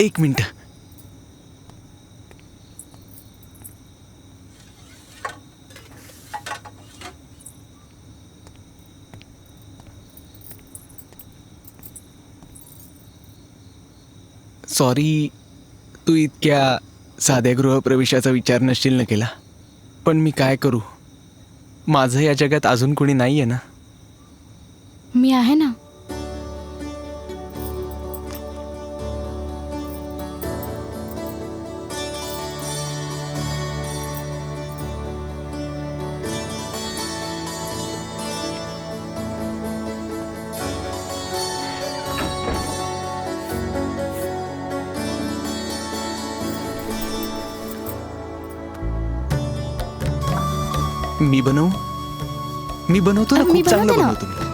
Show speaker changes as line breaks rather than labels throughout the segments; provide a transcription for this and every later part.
एक minute. Sorry तू इतक्या साध्या गृहप्रवेशाचा विचार नसशील न केला. पण मी काय करू? माझं या जगात अजून कोणी नाही आहे ना?
मी आहे ना?
मी बनवू? मी बनवतो ना
अरे, मी
खूप चांगलं
बनवते ना.
बनवतो मी.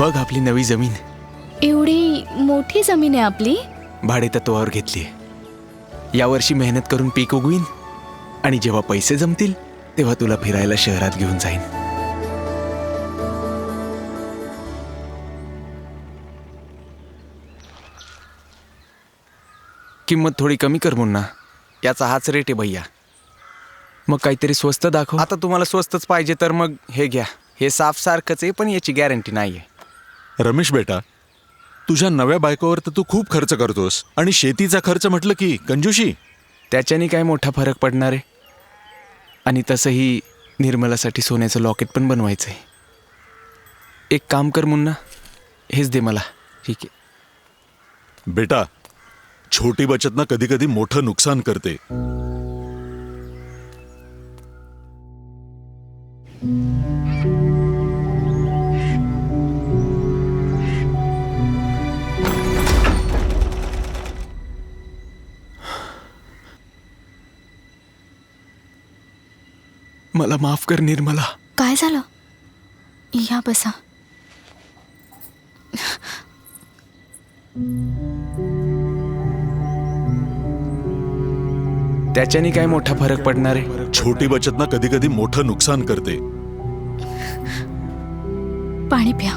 बघ आपली नवी जमीन.
एवढी मोठी जमीन आहे आपली?
भाडे तत्वावर घेतली यावर्षी मेहनत करून पीक उगवीन. आणि जेव्हा पैसे जमतील तेव्हा तुला फिरायला शहरात घेऊन जाईन. किंमत थोडी कमी कर मुन्ना. याचा हाच रेट आहे भैया. मग काहीतरी स्वस्त दाखव. आता तुम्हाला स्वस्तच पाहिजे तर मग हे घ्या. हे साफ सारखंच आहे पण याची गॅरंटी नाही आहे
रमेश बेटा तुझ्या नव्या बायकोवर तर तू खूप खर्च करतोस. आणि शेतीचा खर्च म्हटलं की कंजूशी?
त्याच्याने काय मोठा फरक पडणार आहे? आणि तसंही निर्मलासाठी सोन्याचं लॉकेट पण बनवायचं आहे एक काम कर मुन्ना हेच दे मला. ठीक आहे.
बेटा छोटी बचत ना कधी कधी मोठं नुकसान करते.
मला माफ कर निर्मला.
काय झालं? या बसा.
त्याच्याने काय मोठा फरक पडणार आहे?
छोटी बचत ना कधी कधी मोठं नुकसान करते.
पाणी प्या.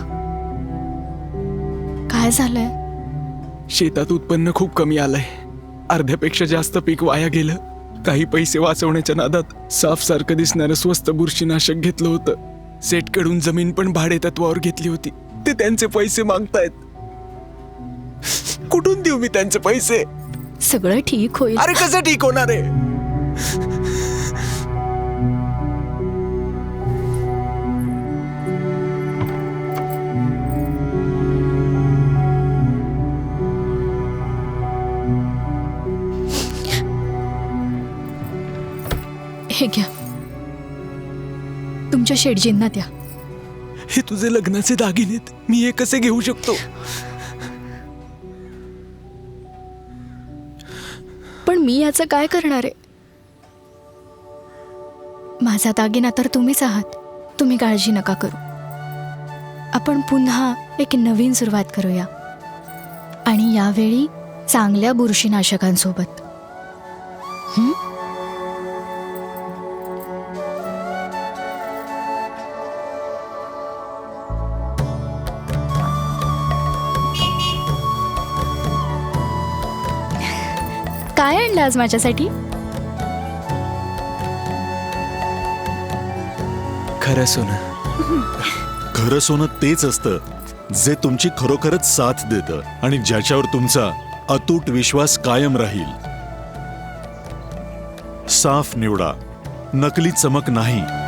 काय झालंय?
शेतात उत्पन्न खूप कमी आलंय. अर्ध्यापेक्षा जास्त पीक वाया गेलं. काही पैसे वाचवण्याच्या नादात साफ सारखं दिसणारं स्वस्त बुरशीनाशक घेतलं होतं. सेटकडून जमीन पण भाडे तत्वावर घेतली होती. ते त्यांचे पैसे मागतायत. कुठून देऊ मी त्यांचे पैसे?
सगळं ठीक होईल.
अरे कसं ठीक होणार आहे?
हे घ्या. तुमच्या शेडजींना द्या.
हे तुझे लग्नाचे दागिनेत मी हे कसे घेऊ शकतो?
मी याचं काय करणार आहे? माझा दागिना तर तुम्हीच आहात. तुम्ही काळजी नका करू. आपण पुन्हा एक नवीन सुरुवात करूया. आणि यावेळी चांगल्या बुरशीनाशकांसोबत. हं? काय आणलं आज माझ्यासाठी?
खरं सोनं.
खरं सोनं तेच असतं जे तुमची खरोखरच साथ देतं आणि ज्याच्यावर तुमचा अतूट विश्वास कायम राहील. साफ निवडा. नकली चमक नाही.